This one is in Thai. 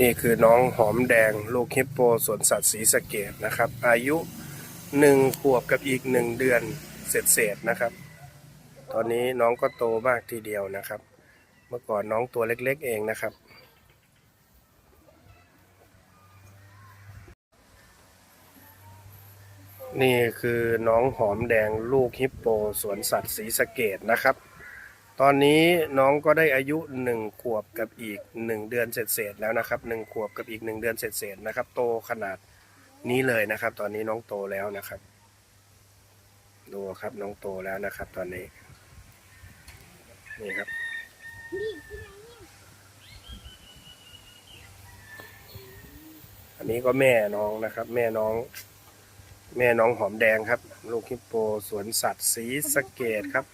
นี่คือน้องหอมแดงลูกฮิปโปสวนสัตว์ศรีสเกดนะครับ อายุหนึ่งขวบกับอีกหนึ่งเดือนเศษๆนะครับ ตอนนี้น้องก็โตมากทีเดียวนะครับ เมื่อก่อนน้องตัวเล็กๆเองนะครับ นี่คือน้องหอมแดงลูกฮิปโปสวนสัตว์ศรีสเกดนะครับ ตอนนี้น้องก็ได้อายุหนึ่งขวบกับอีกหนึ่งเดือนเศษๆแล้วนะครับหนึ่งขวบกับอีกหนึ่งเดือนเศษๆนะครับ โตขนาดนี้เลยนะครับ ตอนนี้น้องโตแล้วนะครับ ดูครับน้องโตแล้วนะครับ ตอนนี้นี่ครับอันนี้ก็แม่น้องนะครับ แม่น้อง แม่น้องหอมแดงครับ ลูกฮิปโปสวนสัตว์ศรีสเกดครับ